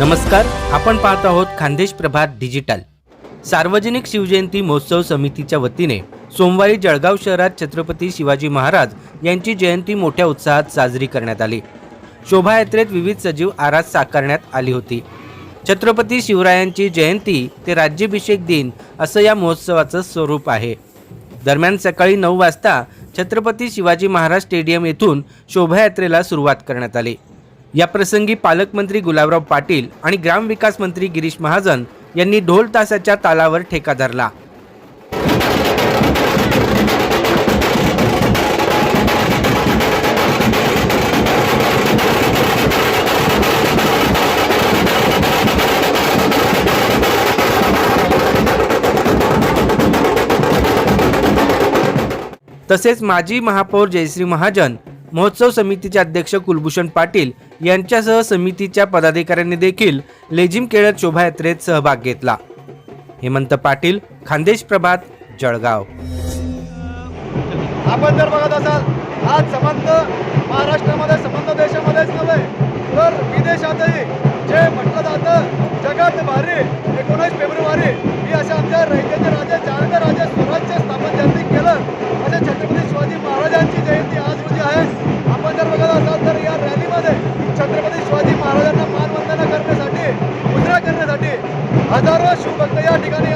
नमस्कार आपण पाहत आहोत खानदेश प्रभात डिजिटल. सार्वजनिक शिवजयंती महोत्सव समितीच्या वतीने सोमवारी जळगाव शहरात छत्रपती शिवाजी महाराज यांची जयंती मोठ्या उत्साहात साजरी करण्यात आली. शोभायात्रेत विविध सजीव आरास साकारण्यात आली होती. छत्रपती शिवरायांची जयंती ते राज्याभिषेक दिन असं या महोत्सवाचं स्वरूप आहे. दरम्यान सकाळी नऊ वाजता छत्रपती शिवाजी महाराज स्टेडियम येथून शोभायात्रेला सुरुवात करण्यात आली. या प्रसंगी पालकमंत्री गुलाबराव पाटील आणि ग्रामविकास मंत्री गिरीश महाजन यांनी ढोल तासाच्या तालावर ठेका धरला. तसेच माजी महापौर जयश्री महाजन महोत्सव समितीचे अध्यक्ष कुलभूषण पाटील यांच्यासह समितीच्या पदाधिकाऱ्यांनी देखील लेझिम केळत शोभायात्रेत सहभाग घेतला. हेमंत पाटील खानदेश प्रभात जळगाव. आपण जर बघत असाल आज संबंध महाराष्ट्रामध्ये संबंध देशामध्येच नव्हे तर विदेशातही जे म्हटलं जातं जगात भारी एकोणीस फेब्रुवारी ही अशा आमच्या रयतेचे राजे जालना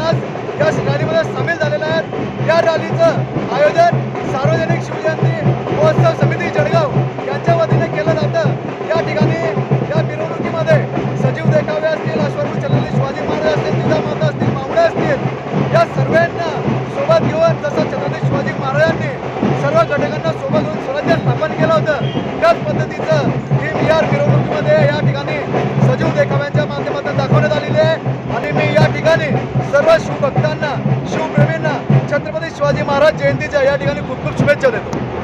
आज या रॅलीमध्ये सामील झालेले आहेत. या रॅलीचं आयोजन सार्वजनिक शिवजयंती महोत्सव समिती जळगाव यांच्या वतीने केलं जातं. या ठिकाणी या मिरवणुकीमध्ये सजीव देखावे असतील अश्वरू चलली शिवाजी महाराज असतील जिजामाता असतील मावळे असतील या सर्वांना सोबत घेऊन जसं छत्रपती शिवाजी महाराजांनी सर्व घटकांना सोबत घेऊन स्वराज्य स्थापन केलं होतं त्याच पद्धतीचं ही या मिरवणुकीमध्ये या ठिकाणी सजीव देखाव्यांच्या माध्यमातून ठिकाणी सर्व शिवभक्तांना शिवप्रेमींना छत्रपती शिवाजी महाराज जयंतीच्या या ठिकाणी खूप खूप शुभेच्छा देतो.